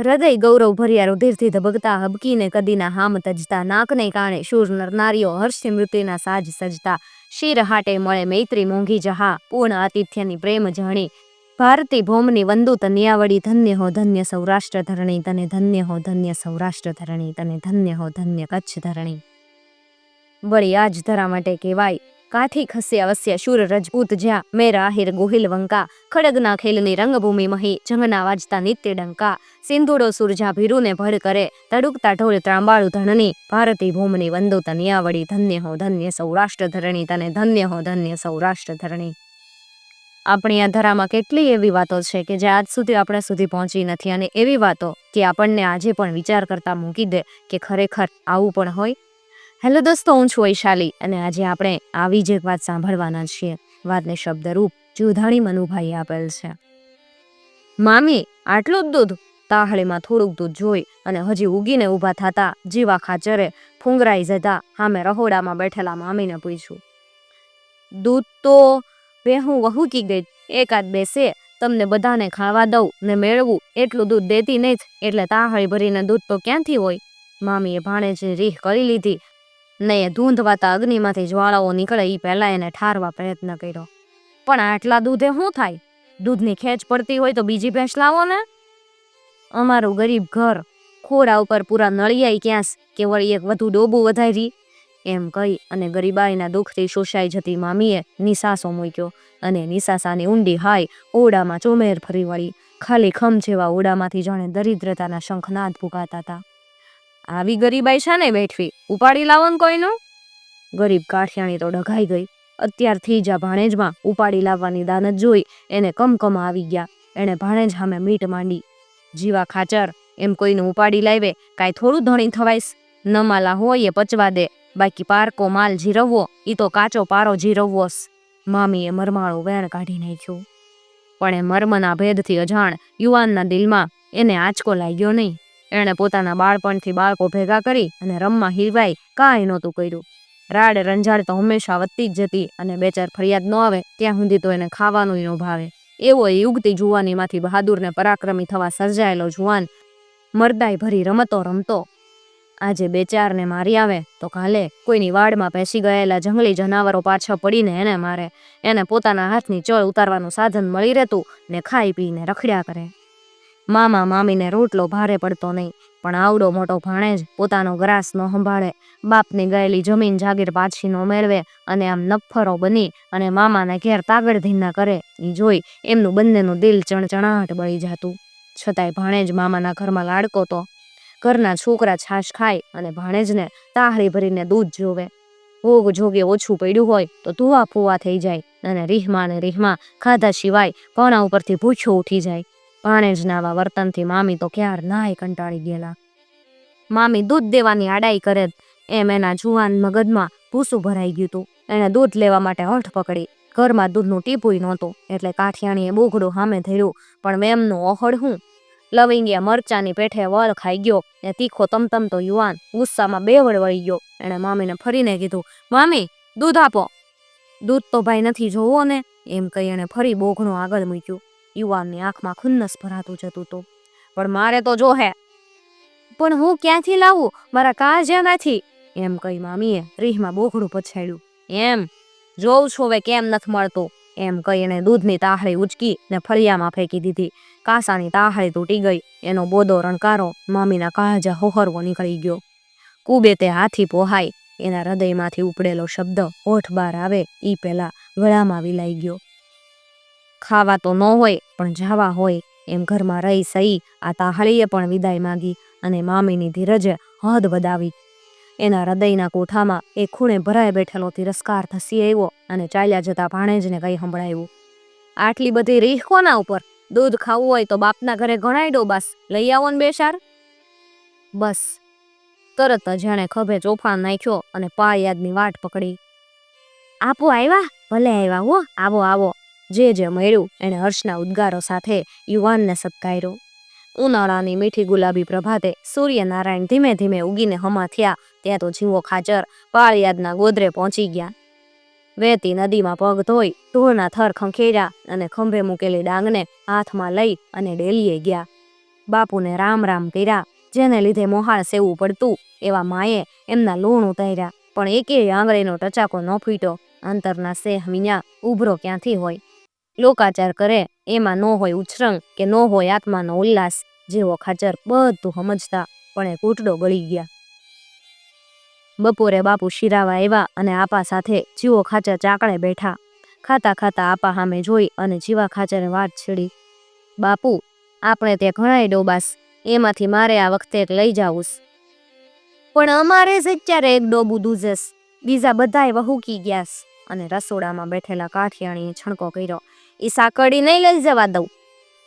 હૃદય ગૌરવ ભર્યા રુધિરથી ધબકતા, હબકીને કદીના હામ તજતા, નાકને કારણે શૂર નરનારીઓ હર્ષથી મૃત્યુના સાજ સજતા. શિર હાટે મળે મૈત્રી મોંઘી જહા, પૂર્ણ આતિથ્યની પ્રેમ જાણી. ભારતી ભૌમની વંદુ તનિયાવડી ધન્ય હો, ધન્ય સૌરાષ્ટ્ર ધરણી, તને ધન્ય હો, ધન્ય સૌરાષ્ટ્ર ધરણી, તને ધન્ય હો, ધન્ય કચ્છ ધરણી. વળી આજ ધરા માટે કહેવાય કાઠી ખસ્યા વસ્યા શુર રજપૂત જ્યાં? મેં રાહિર ગોહિલ વંકા, ખડગના ખેલની રંગભૂમિ મહી, જંગના વાજતા નિત્ય ડંકા. સિંધુડો સુરજા ભીરુને ભર કરે, તડુકતા ઢોળ ત્રાંબાળુ ધણની. ભારતી ભૂમની વંદુ તનિયાવડી ધન્ય હો, ધન્ય સૌરાષ્ટ્ર ધરણી તને ધન્ય હો, ધન્ય સૌરાષ્ટ્ર ધરણી આપણી આ ધરામાં કેટલી એવી વાતો છે કે જે આજ સુધી આપણા સુધી પહોંચી નથી અને એવી વાતો કે આપણને આજે પણ વિચાર કરતા મૂકી દે કે ખરેખર આવું પણ હોય? હેલો દોસ્તો, હું છું વૈશાલી અને આજે આપણે આવી જ એક વાત સાંભળવાના છીએ. વાતને શબ્દરૂપ જુધાણી મનુભાઈ આપેલ છે. મામી, આટલું જ દૂધ? તાહળીમાં થોડુંક દૂધ જોઈ અને હજી ઉગીને ઊભા થતા જીવા ખાચરે ફૂંગરાઈ જતા હામે રહોડામાં બેઠેલા મામીને પૂછ્યું. દૂધ તો વેહું વહુકી ગઈ? એકાદ બેસે, તમને બધાને ખાવા દઉં ને મેળવું, એટલું દૂધ દેતી નહીં એટલે તાહળી ભરીને દૂધ તો ક્યાંથી હોય? મામીએ ભાણેજની રીહ કરી લીધી ને ધૂંધવાતા અગ્નિમાંથી જ્વાળાઓ નીકળે એ પહેલાં એને ઠારવા પ્રયત્ન કર્યો. પણ આટલા દૂધે શું થાય? દૂધની ખેંચ પડતી હોય તો બીજી ભેંસ લાવો ને. અમારું ગરીબ ઘર ખોડા ઉપર પૂરા નળિયાઈ ક્યાંસ? કે વળી એક વધુ ડોબું વધારી એમ કહી અને ગરીબાઈના દુઃખથી શોષાઈ જતી મામીએ નિસાસો મૂક્યો અને નિસાસાની ઊંડી હાય ઓરડામાં ચોમેર ફરી વળી, ખાલી ખમ જેવા ઓરડામાંથી જાણે દરિદ્રતાના શંખનાદ ભૂકાતા હતા આવી ગરીબાઈ છે ને બેઠવી? ઉપાડી લાવો ને કોઈનું? ગરીબ કાઠિયાણી તો ડઘાઈ ગઈ. અત્યારથી જ આ ભાણેજમાં ઉપાડી લાવવાની દાનત જોઈ એને કમકમ આવી ગયા. એણે ભાણેજ સામે મીટ માંડી. જીવા ખાચર, એમ કોઈને ઉપાડી લાવે, કાંઈ થોડું ધણી થવાઈશ નમાલા હોય એ પચવા દે. બાકી પારકો માલ જીરવવો, ઈ તો કાચો પારો જીરવવોસ. મામીએ મરમાળું વેણ કાઢી નાખ્યું. પણ એ મર્મના ભેદથી અજાણ યુવાનના દિલમાં એને આંચકો લાગ્યો નહીં. એણે પોતાના બાળપણથી બાળકો ભેગા કરી અને રમવા હીરવાય કાંઈ નહોતું કર્યું. રાડ રંજાડ તો હંમેશા વધતી જ જતી અને બે ચાર ફરિયાદ ન આવે ત્યાં સુધી તો એને ખાવાનું ન ભાવે. એવો એ યુગતી જુવાનીમાંથી બહાદુરને પરાક્રમી થવા સર્જાયેલો જુવાન મરદાઈ ભરી રમતો રમતો. આજે બે ચારને મારી આવે તો કાલે કોઈની વાડમાં પેસી ગયેલા જંગલી જનાવરો પાછા પડીને એને મારે. એને પોતાના હાથની ચળ ઉતારવાનું સાધન મળી રહેતું ને ખાઈ પીને રખડ્યા કરે. મામા મામીને રોટલો ભારે પડતો નહીં, પણ આવડો મોટો ભાણેજ પોતાનો ગ્રાસ ન સંભાળે, બાપની ગયેલી જમીન જાગીર પાછી ન મેળવે અને આમ નફરો બની અને મામાને ઘેર તાગડધીના કરે એ જોઈ એમનું બંનેનું દિલ ચણચણાટ બળી જાતું. છતાંય ભાણેજ મામાના ઘરમાં લાડકો તો, ઘરના છોકરા છાશ ખાય અને ભાણેજને તાહરી ભરીને દૂધ જોવે. ભોગ જોગે ઓછું પડ્યું હોય તો ધુવા ફુવા થઈ જાય અને રીહમાં ને રીહમાં ખાધા સિવાય પણા ઉપરથી ભૂખ્યો ઉઠી જાય. ભાણેજના આવા વર્તનથી મામી તો ક્યાર નાય કંટાળી ગયેલા. મામી દૂધ દેવાની આડાઈ કરે એમ એના જુવાન મગજમાં ભૂસું ભરાઈ ગયું હતું એણે દૂધ લેવા માટે હઠ પકડી. ઘરમાં દૂધનું ટીપુય નહોતું. એટલે કાઠિયાણીએ બોઘડું સામે ધર્યું. પણ મેમનું ઓહળ હું? લવિંગિયા મરચાની પેઠે વળ ખાઈ ગયો. ને તીખો તમતમતો યુવાન ગુસ્સામાં બેવડ વળી ગયો. એણે મામીને ફરીને કીધું, મામી, દૂધ આપો. દૂધ તો ભાઈ નથી જોવો ને એમ કહી એણે ફરી બોઘણું આગળ મૂક્યું. યુવાનની આંખમાં ખુન્નસ ભરાતું જતું હતું પણ મારે તો જો હે. પણ હું ક્યાંથી લાવું? મારા કાજ્યા નથી. એમ કહી મામીએ રીહમાં બોઘડું પછાડ્યું. એમ? જોઉં છું હવે કેમ નથી મળતો. એમ કહી એણે દૂધની તાહળી ઉચકી ને ફળિયામાં ફેંકી દીધી. કાસાની તાહળી તૂટી ગઈ. એનો બોદો રણકારો મામીના કાળજા હોહરવો નીકળી ગયો. કુબે તે હાથી પોહાય. એના હૃદયમાંથી ઉપડેલો શબ્દ હોઠ બાર આવે ઈ પહેલા ગળામાં વિલાઈ ગયો. ખાવા તો ન હોય, પણ જાવા હોય, એમ ઘરમાં રહી સહી, આ તાહળીએ પણ વિદાય માગી અને મામીની ધીરજે હદ વધાવી. એના હૃદયના કોઠામાં એ ખૂણે ભરાય બેઠેલો તિરસ્કાર ધસી આવ્યો અને ચાલ્યા જતા ભાણેજને કંઈ સંભળાયું. આટલી બધી રીહ કોના ઉપર? દૂધ ખાવું હોય તો બાપના ઘરે દો બસ. લઈ આવો ને બેસાર. બસ. તરત જાણે ખભે ચોફાણ નાખ્યો અને પા યાદની વાટ પકડી. આપો આવ્યા? ભલે આવ્યા હો. આવો આવો. જે જે મળ્યું એણે હર્ષના ઉદ્ગારો સાથે યુવાનને સત્કાર્યો. ઉનાળાની મીઠી ગુલાબી પ્રભાતે સૂર્યનારાયણ ધીમે ધીમે ઉગીને હમા થયા, ત્યાં તો જીવો ખાચર પાળિયાદના ગોદરે પહોંચી ગયા. વહેતી નદીમાં પગ ધોઈ ઢોળના થર ખંખેર્યા અને ખંભે મૂકેલી ડાંગને હાથમાં લઈ અને ડેલીએ ગયા. બાપુને રામ રામ કર્યા, જેને લીધે મોહાળ સેવું પડતું એવા માએ એમના લોણ ઉતાર્યા, પણ એકેય આંગળીનો ટચાકો ન ફૂટ્યો. અંતરના સેહ વિના ઉભરો ક્યાંથી હોય? લોકાચાર કરે, એમાં ન હોય ઉછરંગ કે ન હોય આત્માનો ઉલ્લાસ, જેવો ખાચર બધું સમજતા પણ એ કૂટડો ગળી ગયા. બપોરે બાપુ શિરાવા આવ્યા અને આપા સાથે જીવો ખાચર ચાકડે બેઠા. ખાતા ખાતા આપા સામે જોઈ અને જીવા ખાચરે વાત છેડી. બાપુ, આપણે તે ઘણાય ડોબાસ એમાંથી મારે આ વખતે એક લઈ જાવુંસ પણ અમારે જ અત્યારે એક ડોબું દૂધસ બીજા બધાએ વહુકી ગયાસ અને રસોડામાં બેઠેલા કાઠિયાણીએ છણકો કર્યો. એ સાકડી નહીં લઈ જવા દઉં.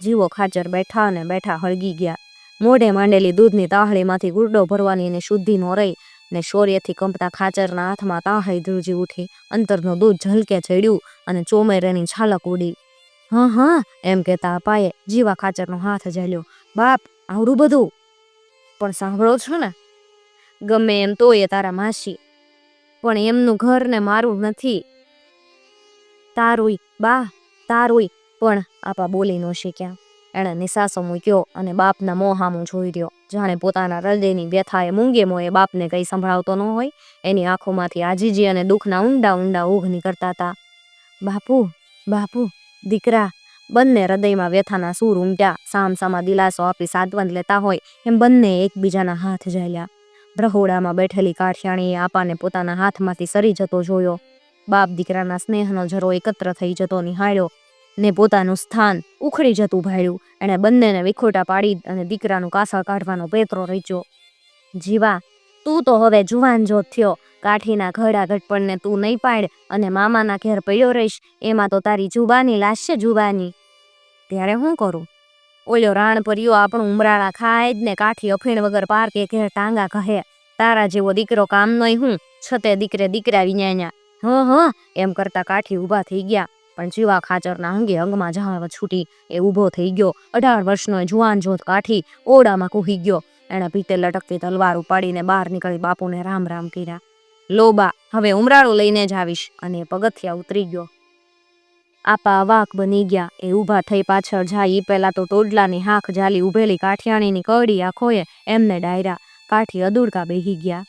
જીવો ખાચર બેઠા અને બેઠા હળગી ગયા. મોઢે માંડેલી દૂધની તાહળીમાંથી ગુરડો ભરવાની એને શુદ્ધિ નો રહી ને શૌર્યથી કંપતા ખાચરના હાથમાં તાહળી ધ્રુજી ઉઠી. અંતરનું દૂધ ઝલકે ચડ્યું અને ચોમેરેની છાલક ઉડી. હા હા, એમ કહેતા અપાએ જીવા ખાચરનો હાથ ઝાલ્યો. બાપ, આવડું બધું. પણ સાંભળો છો ને, ગમે એમ તો એ તારા માસી. પણ એમનું ઘર ને મારું નથી. તારું બા તારુંય પણ આપા બોલી ન શીખ્યા એણે નિશાસો મૂક્યો અને બાપના મોહામું જોઈ રહ્યો જાણે પોતાના હૃદયની વ્યથાએ મૂંગે મોએ બાપને કંઈ સંભળાવતો ન હોય, એની આંખોમાંથી આજીજી અને દુઃખના ઊંડા ઊંડા ઊઘ નીકળતા હતા. બાપુ બાપુ, દીકરા, બંને હૃદયમાં વ્યથાના સૂર ઉમટ્યા. સામ સામા દિલાસો આપી સાંત્વન લેતા હોય, એમ બંને એકબીજાના હાથ ઝાલ્યા બ્રહોડામાં બેઠેલી કાઠિયાણીએ આપાને પોતાના હાથમાંથી સરી જતો જોયો. બાપ દીકરાના સ્નેહનો જરો એકત્ર થઈ જતો નિહાળ્યો. ને પોતાનું સ્થાન ઉખડી જતું ભાળ્યું એણે બંનેને વિખોટા પાડી અને દીકરાનું કાસા કાઢવાનો પેતરો રચ્યો. જીવા, તું તો હવે જુવાન જોત થયો. કાઠીના ઘડા ઘટપણને તું નહીં પાડ અને મામાના ઘેર પડ્યો રહીશ. એમાં તો તારી જુબાની લાશે જુબાની. ત્યારે હું કરું? ઓલ્યો રાણ પર્યો આપણું ઉમરાળા ખાય જ ને કાઠી અફીણ વગર પાર્કે ઘેર ટાંગા કહે. તારા જેવો દીકરો કામ નહીં હું. છતે દીકરે દીકરા વિન્યા હ હ, એમ કરતા કાઠી ઊભા થઈ ગયા. પણ જીવા ખાચરના અંગે અંગમાં જહાવ છૂટી, એ ઊભો થઈ ગયો. અઢાર વર્ષનો જુવાન જોત કાઠી ઓરડામાં કૂહી ગયો. એણે પીતે લટકતી તલવાર ઉપાડીને બહાર નીકળી બાપુને રામ રામ કર્યા. લોબા હવે ઉમરાળું લઈને જ આવીશ. અને પગથિયા ઉતરી ગયો. આપા અવાક બની ગયા. એ ઊભા થઈ પાછળ જાય. ઈ પહેલા તો ટોડલાની હાંખ જાલી ઉભેલી કાઠિયાણીની કડી આંખોએ એમને ડાયરા. કાઠી અદુડકા બેહી ગયા.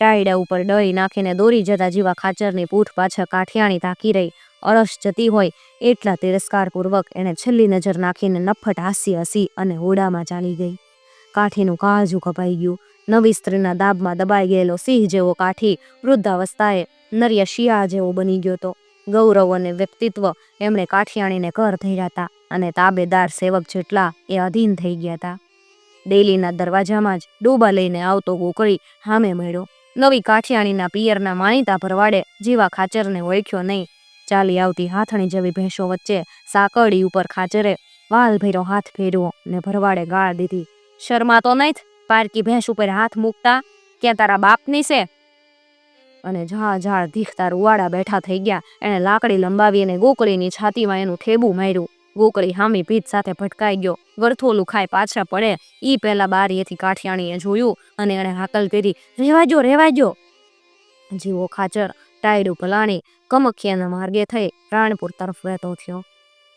ટાયડા ઉપર ડળી નાખીને દોરી જતા જેવા ખાચરની પૂઠ પાછળ કાઠિયાણી તાકી રહી. અળસ જતી હોય એટલા તિરસ્કારપૂર્વક એણે છેલ્લી નજર નાખીને નફટ હાસી હસી અને હોડામાં ચાલી ગઈ. કાઠીનું કાળજું કપાઈ ગયું. નવી સ્ત્રીના દાબમાં દબાઈ ગયેલો સિંહ જેવો કાઠી વૃદ્ધાવસ્થાએ નરિયા શિયા જેવો બની ગયો હતો. ગૌરવ અને વ્યક્તિત્વ એમણે કાઠિયાણીને કર ધર્યા હતા અને તાબેદાર સેવક જેટલા એ અધીન થઈ ગયા હતા. ડેલીના દરવાજામાં જ ડોબા લઈને આવતો ગોકળી હામે મળ્યો. નવી કાઠિયાણીના પિયરના માનીતા ભરવાડે જીવા ખાચરને ઓળખ્યો નહીં. ચાલી આવતી હાથણી જેવી ભેંસો વચ્ચે સાકડી ઉપર ખાચરે વાલ ભેરો હાથ ફેરવો ને ભરવાડે ગાળ દીધી. શર્મા તો નહીં પારકી ભેંસ ઉપર હાથ મૂકતા? ક્યાં તારા બાપની છે? અને ઝાળ ઝાળ ધીખતા રૂવાડા બેઠા થઈ ગયા. એણે લાકડી લંબાવી અને ગોકળીની છાતીમાં એનું ઠેબું માર્યું. ગોકળી હામી ભીત સાથે ભટકાઈ ગયો. ગરથોલું ખાઈ પાછા પડે. ઈ પહેલા બારીએથી કાઠિયાણીએ જોયું અને એણે હાકલ કરી, રેવાજો રેવાજો. જીવો ખાચર, ટાયડું પલાણી, કમખિયાના માર્ગે થઈ રાણપુર તરફ વહેતો થયો.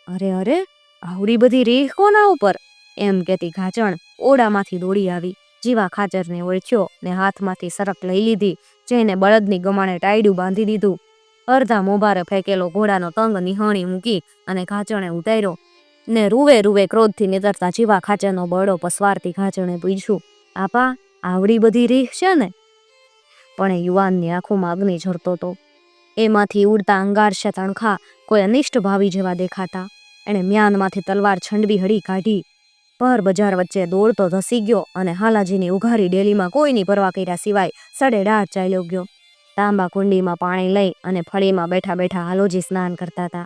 અરે અરે, આવડી બધી રીહ કોના ઉપર? એમ કહેતી ઘાચણ ઓડામાંથી દોડી આવી. જીવા ખાચરને ઓળખ્યો ને હાથમાંથી સરક લઈ લીધી જઈને બળદની ગમાણે ટાયડું બાંધી દીધું. અડધા મોભારે ફેંકેલો, ઘોડાનો તંગ નિહાણી મૂકી અને ઘાચણે ઉતાર્યો. ને રૂવે રૂવે ક્રોધથી નીતરતા જીવા ખાંચેનો બળો પસવારતી ઘાચણે પૂછ્યું. આપા, આવડી બધી રીહ છે ને? પણ એ યુવાનની આંખોમાં અગ્નિ ઝરતો હતો. એમાંથી ઉડતા અંગારશે તણખા કોઈ અનિષ્ટ ભાવી જેવા દેખાતા. એણે મ્યાનમાંથી તલવાર છંડવી હળી કાઢી. પર બજાર વચ્ચે દોડતો ધસી ગયો અને હાલાજીની ઉઘારી ડેલીમાં કોઈની પરવા કર્યા સિવાય સડેડાટ ચાલ્યો ગયો. તાંબા કુંડીમાં પાણી લઈ અને ફળીમાં બેઠા બેઠા હાલોજી સ્નાન કરતા હતા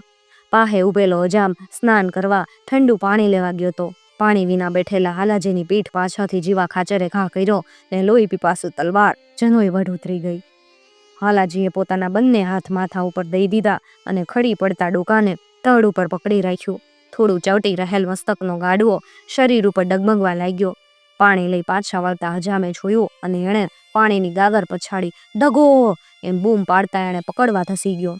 પાહે ઉભેલો અજામ સ્નાન કરવા ઠંડુ પાણી લેવા ગયો તો. પાણી વિના બેઠેલા હાલાજીની પીઠ પાછળથી જીવા ખાચરે ઘા કર્યો ને લોહી પીપાસુ તલવાર જનોય વઢ ઉતરી ગઈ. હાલાજીએ પોતાના બંને હાથ માથા ઉપર દઈ દીધા અને ખડી પડતા ડોકાને તળ ઉપર પકડી રાખ્યું. થોડું ચવટી રહેલ મસ્તકનો ગાડવો શરીર ઉપર ડગમગવા લાગ્યો. પાણી લઈ પાછા વળતા હજામે જોયું અને એણે પાણીની ગાગર પછાડી ડગો! એમ બૂમ પાડતા એણે પકડવા ધસી ગયો.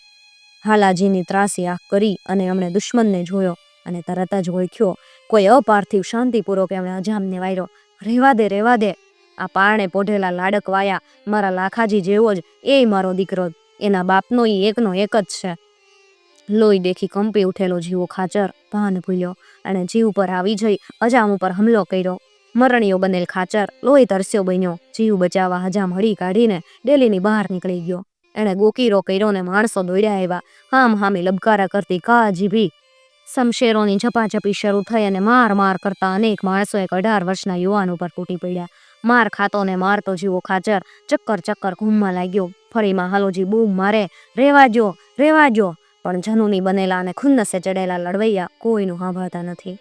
હાલાજીની ત્રાસી આંખ કરી અને એમણે દુશ્મનને જોયો અને તરત જ ઓળખ્યો, કોઈ અપાર્થિવ શાંતિપૂર્વક એમણે અજામને વાયરો. રહેવા દે રહેવા દે. આ પારણે પોઢેલા લાડક વાયા મારા લાખાજી જેવો જ એ મારો દીકરો. એના બાપનો ઈ એકનો એક જ છે. લોહી દેખી કંપી ઉઠેલો જીવો ખાચર ભાન ભૂલ્યો. અને જીવ પર આવી જઈ અજામ ઉપર હમલો કર્યો. મરણીયો બનેલ ખાચર લોહી તરસ્યો બન્યો. જીવ બચાવવા હજામ હળી કાઢીને ડેલીની બહાર નીકળી ગયો. એણે ગોકીરો કર્યો ને માણસો દોડ્યા આવ્યા. હામ હામી લબકારા કરતી કા જીભી શમશેરોની ઝપાઝપી શરૂ થઈ અને માર માર કરતા અનેક માણસો એક અઢાર વર્ષના યુવાન ઉપર તૂટી પડ્યા. માર ખાતો ને મારતો જીવો ખાચર ચક્કર ચક્કર ઘૂમવા લાગ્યો. ફરીમાં હાલોજી બૂમ મારે, રેવા જો રેવા જો પણ જનુની બનેલા અને ખુન્નસે ચડેલા લડવૈયા કોઈનું સાંભળતા નથી.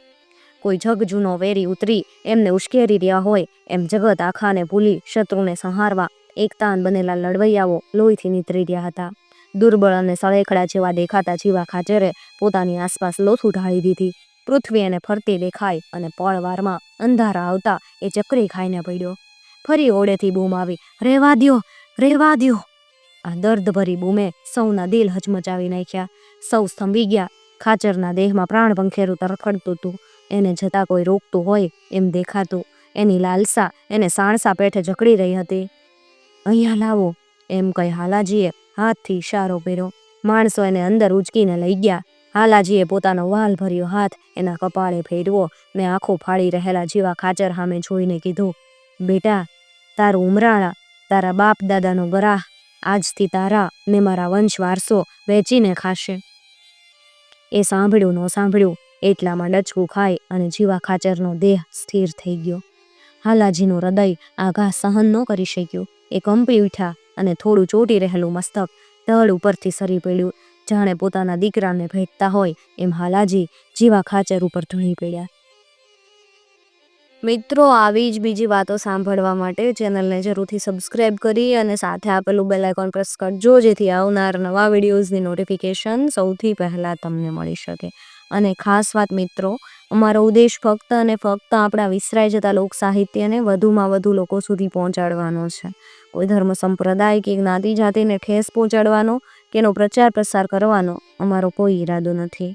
કોઈ જગ જૂનો વેરી ઉતરી, એમને ઉશ્કેરી રહ્યા હોય, એમ જગત આખાને ભૂલી શત્રુને સંહારવા, એકતાન બનેલા લડવૈયાઓ લોહીથી નીતરી રહ્યા હતા. દુર્બળ અને સળેખડા જેવા દેખાતા જીવા ખાચરે પોતાની આસપાસ લોથું ઢાળી દીધી. પૃથ્વી એને ફરતી દેખાય અને પળવારમાં અંધારા આવતા એ ચકરી ખાઈને પડ્યો. ફરી ઓળેથી બૂમ આવી રેવા દ્યો રેવા દ્યો. આ દર્દભરી બૂમે સૌના દિલ હચમચાવી નાખ્યા. સૌ સ્તંભી ગયા. ખાચરના દેહમાં પ્રાણ પંખેરું તરફડતું હતું. એને જતા કોઈ રોકતું હોય એમ દેખાતું. એની લાલસા એને સાણસા પેઠે જકડી રહી હતી. અહીંયા લાવો, એમ કહી હાલાજીએ હાથથી ઇશારો કર્યો. માણસો એને અંદર ઉચકીને લઈ ગયા. હાલાજીએ પોતાનો વાલ ભર્યો હાથ એના કપાળે ફેરવો ને આંખો ફાડી રહેલા જેવા ખાચર સામે જોઈને કીધું, બેટા, તારું ઉમરાળા, તારા બાપ દાદાનો ગરાહ, આજથી તારા ને મારા વંશ વારસો વેચીને ખાશે. એ સાંભળ્યું ન સાંભળ્યું એટલામાં ડચકું ખાઈ અને જીવા ખાચરનો દેહ સ્થિર થઈ ગયો. હાલાજીનું હૃદય આઘા સહન ન કરી શક્યું. એ કંપી ઉઠ્યા અને થોડું ચોટી રહેલું મસ્તક તળ ઉપરથી સરી પડ્યું. જાણે પોતાના દીકરાને ભેટતા હોય એમ હાલાજી જીવા ખાચર ઉપર ધૂણી પડ્યા. મિત્રો, આવી જ બીજી વાતો સાંભળવા માટે ચેનલને જરૂરથી સબસ્ક્રાઇબ કરી અને સાથે આપેલું બેલ આઇકોન પ્રેસ કરજો, જેથી આવનાર નવા વિડીયોઝની નોટિફિકેશન સૌથી પહેલાં તમને મળી શકે. અને ખાસ વાત મિત્રો, અમારો ઉદ્દેશ ફક્ત અને ફક્ત આપણા વિસરાઈ જતા લોક સાહિત્યને વધુમાં વધુ લોકો સુધી પહોંચાડવાનો છે. કોઈ ધર્મ સંપ્રદાય કે જ્ઞાતિ જાતિને ઠેસ પહોંચાડવાનો કે એનો પ્રચાર પ્રસાર કરવાનો અમારો કોઈ ઈરાદો નથી.